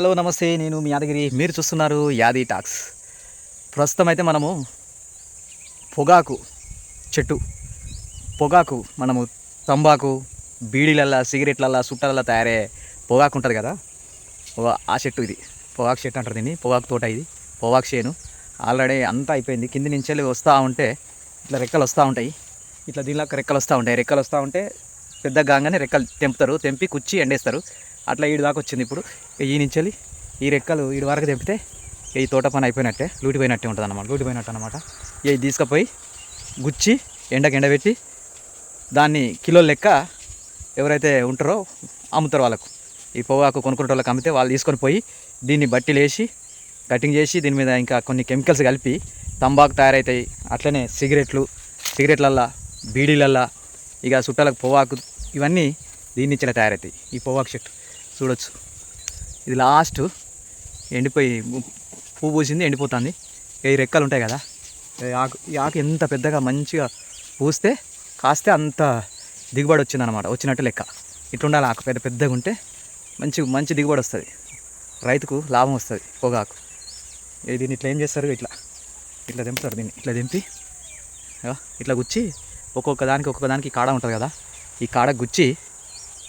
Hello నమస్తే. నేను మీ యాదగిరి. మీరు చూస్తున్నారు యాది టాక్స్. ప్రస్తుతం అయితే మనము పొగాకు చెట్టు. పొగాకు మనము తంబాకు బీడీలల్లా సిగరెట్లల్లా సుట్టలల్లా తయారయ్యే పొగాకు ఉంటుంది కదా? ఆ చెట్టు ఇది. పొగాకు చెట్టు అంటారు దీన్ని. పొగాకు తోట ఇది. పొగాకు చేను. ఆల్రెడీ అంతా అయిపోయింది. కింది నుంచి వస్తూ ఉంటే ఇట్లా రెక్కలు వస్తూ ఉంటాయి. ఇట్లా దీనిలో రెక్కలు వస్తూ ఉంటాయి. రెక్కలు వస్తూ ఉంటే పెద్ద గాంగానే రెక్కలు తెంపుతారు. తెంపి కుచ్చి ఎండేస్తారు. అట్లా ఈడు దాకా వచ్చింది ఇప్పుడు. ఈ నుంచి ఈ రెక్కలు ఈడు వరకు తెంపితే ఈ తోట పని అయిపోయినట్టే లూటిపోయినట్టే ఉంటుంది అనమాట లూటిపోయినట్టు అనమాట ఇవి తీసుకుపోయి గుచ్చి ఎండకి ఎండబెట్టి దాన్ని కిలో లెక్క ఎవరైతే ఉంటారో అమ్ముతారు వాళ్ళకు. ఈ పొగాకు కొనుక్కునే వాళ్ళకి అమ్మితే వాళ్ళు తీసుకొని పోయి దీన్ని బట్టీలు వేసి కటింగ్ చేసి దీని మీద ఇంకా కొన్ని కెమికల్స్ కలిపి తంబాకు తయారవుతాయి అట్లనే సిగరెట్లు సిగరెట్లల్లా బీడీలల్లా ఇక చుట్టాలకు పొగాకు ఇవన్నీ దీని నుంచే తయారవుతాయి ఈ పొగాకు చెట్టు. చూడొచ్చు. ఇది లాస్ట్ ఎండిపోయి పువ్వు పూసింది ఎండిపోతుంది. ఈ రెక్కలు ఉంటాయి కదా ఆకు ఈ ఆకు ఎంత పెద్దగా మంచిగా పూస్తే కాస్తే అంత దిగుబడి వచ్చిందనమాట వచ్చినట్టు లెక్క. ఇట్లుండాలి ఆకు పెద్ద పెద్దగా ఉంటే మంచి మంచి దిగుబడి వస్తుంది. రైతుకు లాభం వస్తుంది పొగాకు దీన్ని ఇట్లా ఏం చేస్తారు ఇట్లా. ఇట్లా దింపుతారు దీన్ని ఇట్లా దింపి ఇట్లా గుచ్చి ఒక్కొక్క దానికి ఒక్కొక్క దానికి కాడ ఉంటుంది కదా ఈ కాడ గుచ్చి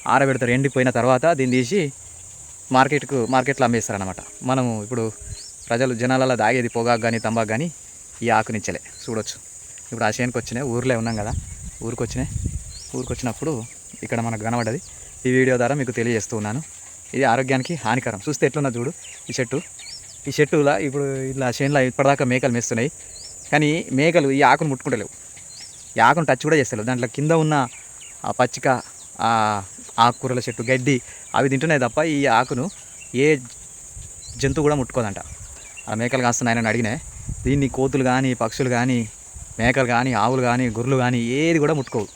ఆరబెడతారు. ఎండిపోయిన తర్వాత దీన్ని తీసి మార్కెట్కు మార్కెట్లో అమ్మేస్తారు అనమాట మనము ఇప్పుడు ప్రజలు జనాలలో దాగేది పొగాకు కానీ తంబాకు కానీ ఈ ఆకునిచ్చలే చూడొచ్చు. ఇప్పుడు ఆ చేనుకు వచ్చినాయి. ఊర్లో ఉన్నాం కదా. ఊరికి వచ్చినాయి. ఊరికి వచ్చినప్పుడు ఇక్కడ మనకు కనబడ్డది. ఈ వీడియో ద్వారా మీకు తెలియజేస్తూ ఉన్నాను. ఇది ఆరోగ్యానికి హానికరం. చూస్తే ఎట్లున్నా చూడు ఈ చెట్టు. ఈ చెట్టులా ఇప్పుడు ఇలా చేనులో ఇప్పటిదాకా మేకలు మేస్తున్నాయి. కానీ మేకలు ఈ ఆకును ముట్టుకుంటలేవు. ఈ ఆకును టచ్ కూడా చేస్తలేవు. దాంట్లో కింద ఉన్న ఆ పచ్చిక ఆ ఆకుకూరల చెట్టు గడ్డి అవి తింటున్నాయి తప్ప ఈ ఆకును ఏ జంతువు కూడా ముట్టుకోదంట. ఆ మేకలు కాస్తున్నాయని అడిగినాయి. దీన్ని కోతులు కానీ పక్షులు కానీ మేకలు కానీ ఆవులు కానీ గొర్రెలు కానీ ఏది కూడా ముట్టుకోవు.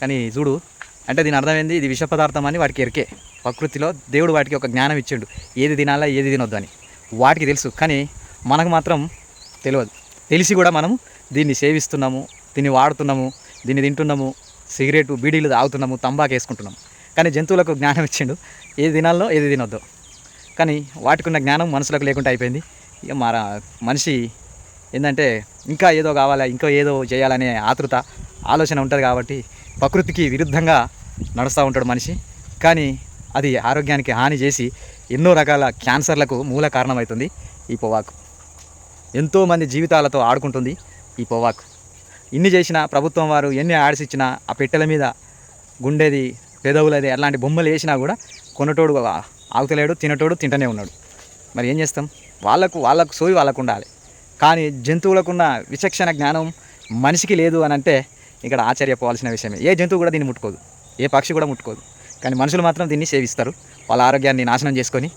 కానీ చూడు అంటే దీని అర్థమైంది ఇది విష పదార్థం అని వాటికి ఎరికే. ప్రకృతిలో దేవుడు వాటికి ఒక జ్ఞానం ఇచ్చిండు. ఏది తినాలా ఏది తినొద్దు అని. వాటికి తెలుసు. కానీ మనకు మాత్రం తెలియదు. తెలిసి కూడా మనం దీన్ని సేవిస్తున్నాము దీన్ని వాడుతున్నాము దీన్ని తింటున్నాము సిగరెట్ బీడీలు తాగుతున్నాము తంబాకు వేసుకుంటున్నాము. కానీ జంతువులకు జ్ఞానం ఇచ్చిండు. ఏది తినాలో ఏది తినొద్దు. కానీ వాటికి ఉన్న జ్ఞానం మనుషులకు లేకుండా అయిపోయింది. ఇక మన మనిషి ఏంటంటే ఇంకా ఏదో కావాలా ఇంకా ఏదో చేయాలనే ఆతృత ఆలోచన ఉంటుంది కాబట్టి ప్రకృతికి విరుద్ధంగా నడుస్తూ ఉంటాడు మనిషి. కానీ అది ఆరోగ్యానికి హాని చేసి ఎన్నో రకాల క్యాన్సర్లకు మూల కారణమవుతుంది ఈ పొవాకు ఎంతోమంది జీవితాలతో ఆడుకుంటుంది ఈ పొవాకు ఇన్ని చేసినా ప్రభుత్వం వారు ఎన్ని యాడ్స్ ఇచ్చినా ఆ పెట్టెల మీద గుండెది పెదవులది అలాంటి బొమ్మలు వేసినా కూడా కొనటోడు ఆగుతలేడు తినటోడు తింటనే ఉన్నాడు. మరి ఏం చేస్తాం? వాళ్ళకు వాళ్ళకు సోయి వాళ్ళకు ఉండాలి. కానీ జంతువులకున్న విచక్షణ జ్ఞానం మనిషికి లేదు అని అంటే ఇక్కడ ఆశ్చర్యపోవాల్సిన విషయమే. ఏ జంతువు కూడా దీన్ని ముట్టుకోదు. ఏ పక్షి కూడా ముట్టుకోదు. కానీ మనుషులు మాత్రం దీన్ని సేవిస్తారు. వాళ్ళ ఆరోగ్యాన్ని నాశనం చేసుకొని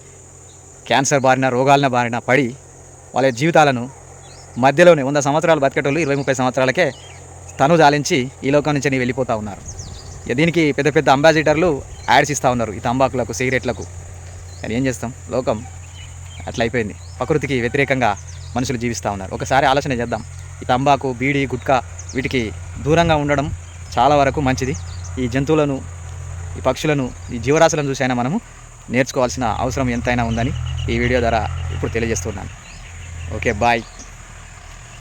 క్యాన్సర్ బారిన రోగాలన బారిన పడి వాళ్ళ జీవితాలను మధ్యలోనే వంద సంవత్సరాలు బతికేటోళ్ళు ఇరవై ముప్పై సంవత్సరాలకే తను జాలించి ఈ లోకం నుంచి వెళ్ళిపోతూ ఉన్నారు. దీనికి పెద్ద పెద్ద అంబాసిడర్లు యాడ్స్ ఇస్తూ ఉన్నారు ఈ తంబాకులకు సిగరెట్లకు. కానీ ఏం చేస్తాం? లోకం అట్లా అయిపోయింది. ప్రకృతికి వ్యతిరేకంగా మనుషులు జీవిస్తూ ఉన్నారు. ఒకసారి ఆలోచన చేద్దాం. ఈ తంబాకు బీడి గుట్కా వీటికి దూరంగా ఉండడం చాలా వరకు మంచిది. ఈ జంతువులను ఈ పక్షులను ఈ జీవరాశులను చూసైనా మనము నేర్చుకోవాల్సిన అవసరం ఎంతైనా ఉందని ఈ వీడియో ద్వారా ఇప్పుడు తెలియజేస్తున్నాను ఓకే బాయ్.